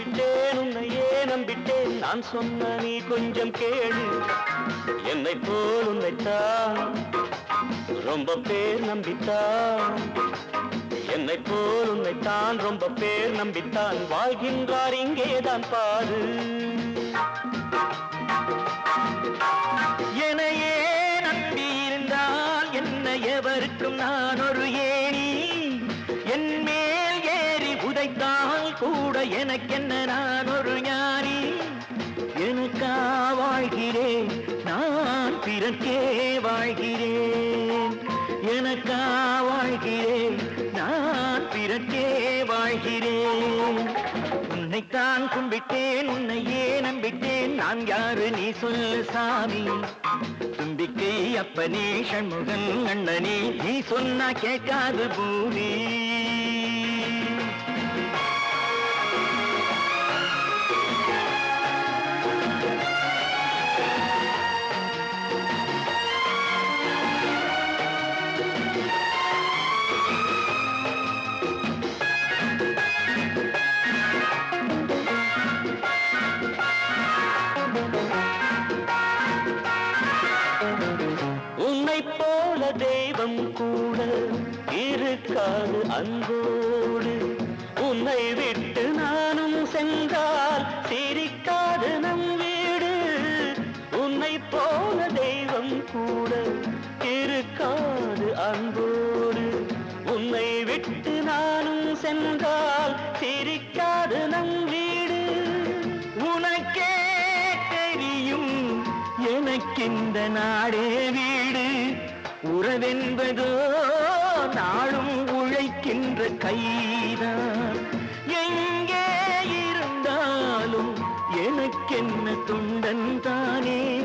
நம்பிட்டேன் உன்னையே நம்பிட்டேன். நான் சொன்ன நீ கொஞ்சம் கேளு. என்னை போல் உன்னைத்தான் ரொம்ப பேர் நம்பித்தான். என்னை போல் உன்னைத்தான் ரொம்ப பேர் நம்பித்தான். வாழ்கின்றார் இங்கேதான் பாரு. என்னையே நம்பி இருந்தால் என்ன எவருக்கும் நான் ஒரு எனக்கென்ன நான் ஒரு ஞானி? எனக்கா வாழ்கிறேன். நான் பிறக்கே வாழ்கிறேன். எனக்கா வாழ்கிறேன். நான் பிறக்கே வாழ்கிறேன். உன்னைத்தான் கும்பிட்டேன் உன்னையே நம்பிட்டேன். நான் யாரு நீ சொல்லு சாமி? தும்பிக்கை அப்பனே சண்முகன் அண்ணனே நீ சொன்னா கேட்காது பூமி. உன்னை போல தெய்வம் கூட இருக்காது அன்போடு. உன்னை விட்டு நானும் சென்றால் சிரிக்காது நம் வீடு. உன்னை போல தெய்வம் கூட இருக்காது அன்போடு. உன்னை விட்டு நானும் சென்றால் எனக்கிந்த நாடே வீடு உறவென்பதோ நாளும் உழைக்கின்ற கைதான். எங்கே இருந்தாலும் எனக்கென்ன தொண்டன் தானே?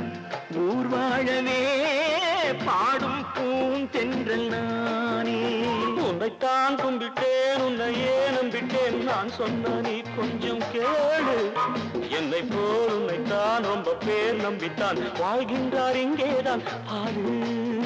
ஊர் வாழவே பாடும் பூந்தென்றல் நானே. உன்னைத்தான் கும்பிட்டேன் உன்னையே விட்டேன் நான் சொன்ன நீ கொஞ்சம் கேளு. என்னை போல் உன்னைத்தான் ரொம்ப பேர் நம்பித்தான். வாழ்கின்றார் இங்கேதான் பாரு.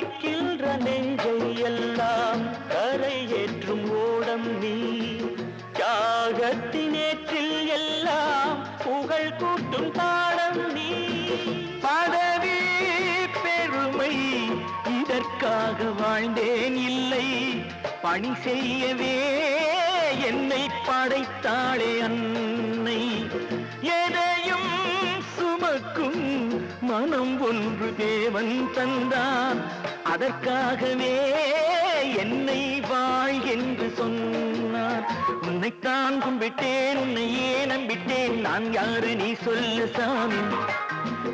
தவிக்கின்ற நெஞ்சை எல்லாம் கரையேற்றும் ஓடம் நீ. தியாகத்தினேற்றில் எல்லாம் புகழ் கூட்டும் பாடம் நீ. பதவி பெருமை இதற்காக வாழ்ந்தேன் இல்லை. பணி செய்யவே என்னை படைத்தாளே அன்னை. மனம் ஒன்று தேவன் தந்தான். அதற்காகவே என்னை வாழ் என்று சொன்னார். உன்னைத்தான் கும்பிட்டேன் உன்னையே நம்பிட்டேன். நான் யாரு நீ சொல்லு சாமி.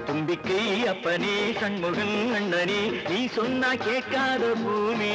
தும்பிக்கை அப்பனே சண்முகன் அண்ணனே நீ சொன்னா கேட்காத பூமி.